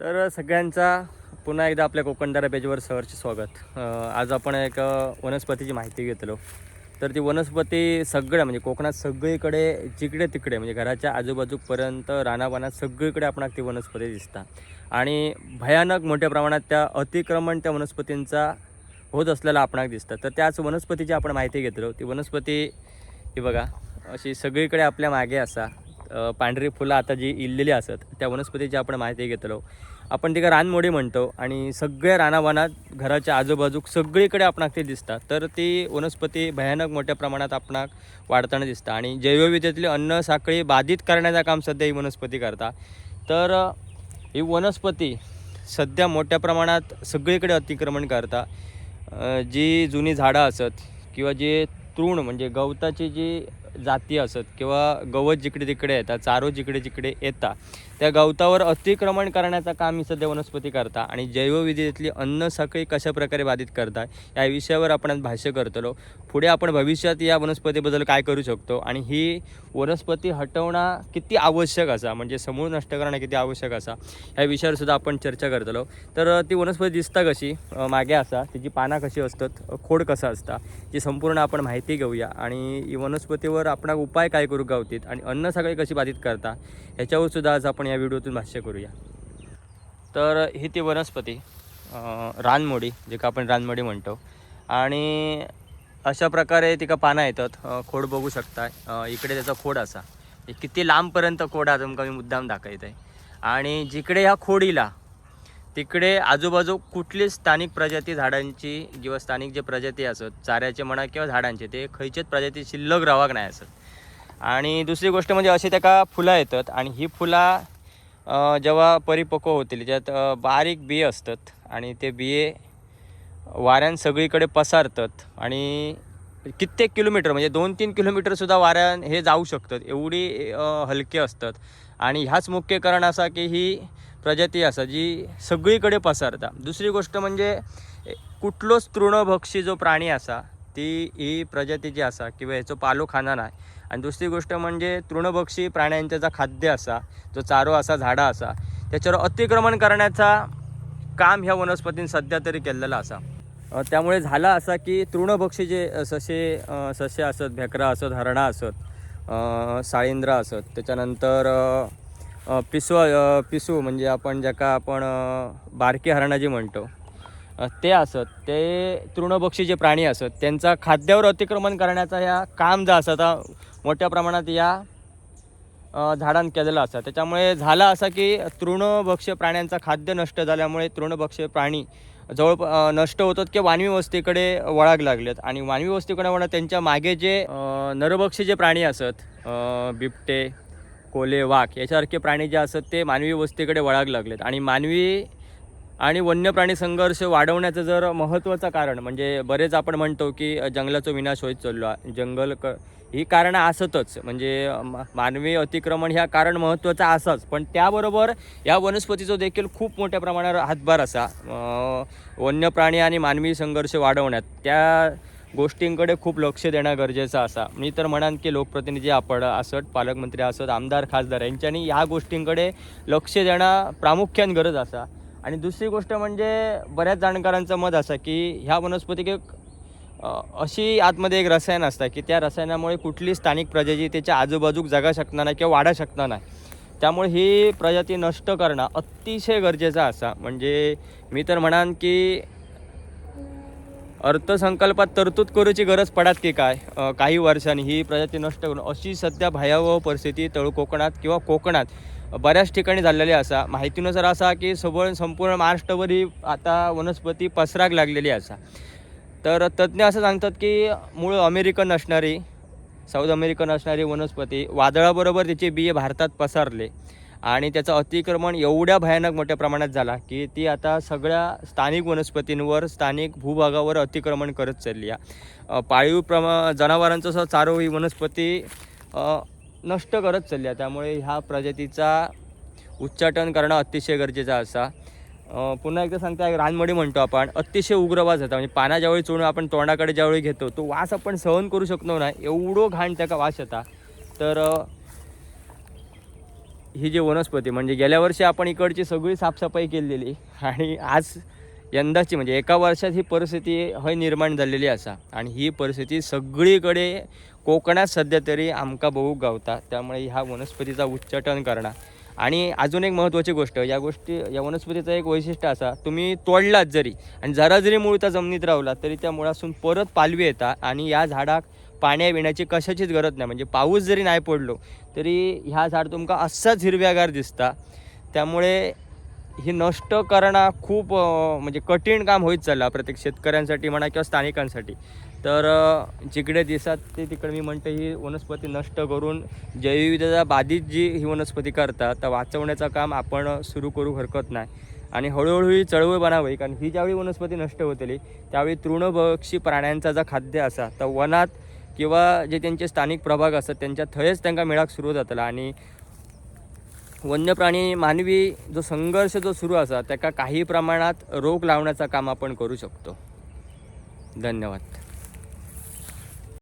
तर सगळ्यांचा पुन्हा एकदा आपल्या कोकणदारा पेजवर सहरचे स्वागत. आज आपण एक वनस्पतीची माहिती घेतलो. तर ती वनस्पती सगळ्या म्हणजे कोकणात सगळीकडे जिकडे तिकडे म्हणजे घराच्या आजूबाजूपर्यंत रानाबानात सगळीकडे आपणाक ती वनस्पती दिसतात. आणि भयानक मोठ्या प्रमाणात त्या अतिक्रमण त्या वनस्पतींचा होत असलेला आपणाक दिसतं तर त्याच वनस्पतीची आपण माहिती घेतलो. ती वनस्पती ही बघा अशी सगळीकडे आपल्या मागे असा पांढरी फुलं आता जी इल्लेली असत त्या वनस्पतीची आपण माहिती घेतलो. आपण तिका रानमोडी म्हणतो आणि सगळ्या रानावानात घराच्या आजूबाजूक सगळीकडे आपणाक ते दिसतात तर ती वनस्पती भयानक मोठ्या प्रमाणात आपणाक वाढताना दिसता. आणि जैवविधेतली अन्न साखळी बाधित करण्याचं काम सध्या ही वनस्पती करता. तर ही वनस्पती सध्या मोठ्या प्रमाणात सगळीकडे अतिक्रमण करता. जी जुनी झाडं असत किंवा जे तृण म्हणजे गवताची जी जाती असत किंवा गवत जिकडे तिकडे येतात चारो जिकडे जिकडे येतात त्या गवतावर अतिक्रमण करण्याचं काम ही सध्या वनस्पती करता आणि जैवविद्येतली अन्न साखळी कशा प्रकारे बाधित करता या विषयावर आपण आज भाष्य करतलो. पुढे आपण भविष्यात या वनस्पतीबद्दल काय करू शकतो आणि ही वनस्पती हटवणं किती आवश्यक असा म्हणजे समूळ नष्ट करणं किती आवश्यक असा या विषयावर सुद्धा आपण चर्चा करतलो. तर ती वनस्पती दिसता कशी? मागे असा तिची पानं कशी असतात खोड कसा असता जी संपूर्ण आपण माहिती घेऊया आणि ही वनस्पतीवर आपण उपाय काय करू गावतीत? आणि अन्न सगळे कशी बाधित करता? ह्याच्यावर सुद्धा आज आपण या व्हिडिओतून भाष्य करूया. तर ही ती वनस्पती रानमोडी जे का आपण रानमोडी म्हणतो. आणि अशा प्रकारे तिका पानं येतात. खोड बघू शकता इकडे त्याचा खोड असा. किती लांबपर्यंत खोड हा तुमकां मी मुद्दाम दाखवत आहे आणि जिकडे ह्या खोडीला तिकडे आजूबाजू कुठली स्थानिक प्रजाती झाडांची किंवा स्थानिक जे प्रजाती असत चाऱ्याचे म्हणा किंवा झाडांचे ते खंयचेच प्रजाती शिल्लक रावाक नाही असत? आणि दुसरी गोष्ट म्हणजे अशी त्याका फुलं येतात आणि ही फुलं जेव्हा परिपक्व होतील ज्यात बारीक बिये असतात आणि ते बिये वाऱ्यान सगळीकडे पसारतात आणि कित्येक किलोमीटर म्हणजे दोन तीन किलोमीटरसुद्धा वाऱ्यान हे जाऊ शकतात. एवढी हलके असतात. आणि ह्याच मुख्य कारण असा की ही प्रजाती असा जी सगळीकडे पसरता. दुसरी गोष्ट म्हणजे कुठलोच तृणभक्षी जो प्राणी असा ती ही प्रजाती जी असा किंवा ह्याचो पालो खाना नाही. आणि दुसरी गोष्ट म्हणजे तृणभक्षी प्राण्यांचा जो खाद्य असा जो चारो असा झाडा असा त्याच्यावर अतिक्रमण करण्याचा काम ह्या वनस्पतीन सध्या तरी केलेलं असा. त्यामुळे झाला असा की तृणभक्षी जे ससे ससे असत भेकरा असत हरणा असत साळिंद्र असत त्याच्यानंतर पिसव पिसू म्हणजे आपण ज्याका आपण बारकी हरणाजी म्हणतो ते असत. ते तृणभक्षी जे प्राणी असत त्यांचा खाद्यावर अतिक्रमण करण्याचा ह्या काम जो असं आता मोठ्या प्रमाणात या झाडांनी झाडांत केलेला असा त्याच्यामुळे झाला असा की तृणभक्ष्य प्राण्यांचा खाद्य नष्ट झाल्यामुळे तृणभक्ष्य प्राणी जवळपास नष्ट होतात किंवा मानवी वस्तीकडे वळाग लागलेत. आणि मानवी वस्तीकडे वळा त्यांच्या मागे जे नरभक्षी जे प्राणी असत बिबटे कोले वाघ यासारखे प्राणी जे असत ते मानवी वस्तीकडे वळाग लागलेत. आणि मानवी आणि वन्य प्राणी संघर्ष वाढवण्याचं जर महत्त्वाचं कारण म्हणजे बरेच आपण म्हणतो की जंगलाचा विनाश होत चाललो आहे. जंगल क ही कारणं असतच. म्हणजे मानवी अतिक्रमण ह्या कारण महत्त्वाचं असंच. पण त्याबरोबर या वनस्पतीचा देखील खूप मोठ्या प्रमाणावर हातभार असा. वन्य प्राणी आणि मानवी संघर्ष वाढवण्यात त्या गोष्टींकडे खूप लक्ष देणं गरजेचं असा. मी तर म्हणान की लोकप्रतिनिधी आपण असत पालकमंत्री असत आमदार खासदार यांच्यानी ह्या गोष्टींकडे लक्ष देणं प्रामुख्यान गरज असा. आणि दुसरी गोष्ट म्हणजे बऱ्याच जाणकारांचं मत असं की ह्या वनस्पतीक एक अशी आतमध्ये एक रसायन असतं की त्या रसायनामुळे कुठली स्थानिक प्रजाती त्याच्या आजूबाजूक जगा शकणार नाही किंवा वाढा शकणार नाही. त्यामुळे ही प्रजाती नष्ट करणं अतिशय गरजेचं असा. म्हणजे मी तर म्हणान की अर्थसंकल्पात तरतूद करूची गरज पडत की काय? काही वर्षांनी ही प्रजाती नष्ट करून अशी सध्या भयावह परिस्थिती तळ कोकणात किंवा कोकणात बऱ्याच ठिकाणी झालेली असा. माहितीनुसार असा की सबळ संपूर्ण महाराष्ट्रभर ही आता वनस्पती पसराक लागलेली असा. तर तज्ज्ञ असं सांगतात की मूळ अमेरिकन असणारी साऊथ अमेरिकन असणारी वनस्पती वादळाबरोबर तिचे बिये भारतात पसरले आणि त्याचं अतिक्रमण एवढ्या भयानक मोठ्या प्रमाणात झाला की ती आता सगळ्या स्थानिक वनस्पतींवर स्थानिक भूभागावर अतिक्रमण करत चालली आहे. पाळीव प्रमा जनावरांचं असं चारो ही वनस्पती नष्ट करत चालल्या. त्यामुळे ह्या प्रजातीचा उच्चाटन करणं अतिशय गरजेचं असा. पुन्हा एकदा सांगता रानमडी म्हणतो आपण. अतिशय उग्र वास येतो म्हणजे पाना ज्यावेळी चोळून आपण तोंडाकडे ज्यावेळी घेतो तो वास आपण सहन करू शकतो ना एवढं घाण त्याचा वास येता तर ही जी वनस्पती म्हणजे गेल्या वर्षी आपण इकडची सगळी साफसफाई केलेली आणि आज यंदाची म्हणजे एका वर्षात ही परिस्थिती हय निर्माण झालेली असा. आणि ही परिस्थिती सगळीकडे कोकणात सध्या तरी आमकां बघू गावता. त्यामुळे ह्या वनस्पतीचा उच्चाटन करणं. आणि अजून एक महत्त्वाची गोष्ट या गोष्टी या वनस्पतीचं एक वैशिष्ट्य असा तुम्ही तोडलात जरी आणि जरा जरी मूळ त्या जमिनीत रावला तरी त्या मुळासून परत पालवी येतात आणि या झाडाक पाण्या बिण्याची कशाचीच गरज नाही. म्हणजे पाऊस जरी नाही पडलो तरी ह्या झाड तुमकां असाच हिरव्यागार दिसता. त्यामुळे ही नष्ट करणं खूप म्हणजे कठीण काम होईत चाललं प्रत्येक शेतकऱ्यांसाठी म्हणा किंवा स्थानिकांसाठी. तर जिकडे दिसतात ते तिकडे मी म्हणतो ही वनस्पती नष्ट करून जैवविविधता बाधित जी ही वनस्पती करतात तर वाचवण्याचं काम आपण सुरू करू हरकत नाही. आणि हळूहळू ही चळवळ बनावी कारण ही ज्यावेळी वनस्पती नष्ट होतली त्यावेळी तृणभक्षी प्राण्यांचा जर खाद्य असा तर वनात किंवा जे त्यांचे स्थानिक प्रभाग असतात त्यांच्या थंयच त्यांना मिळाक सुरू जातला आणि वन्य प्राणी मानवी जो संघर्ष जो सुरू असा त्याका काही प्रमाणात रोख लावण्याचं काम आपण करू शकतो. धन्यवाद.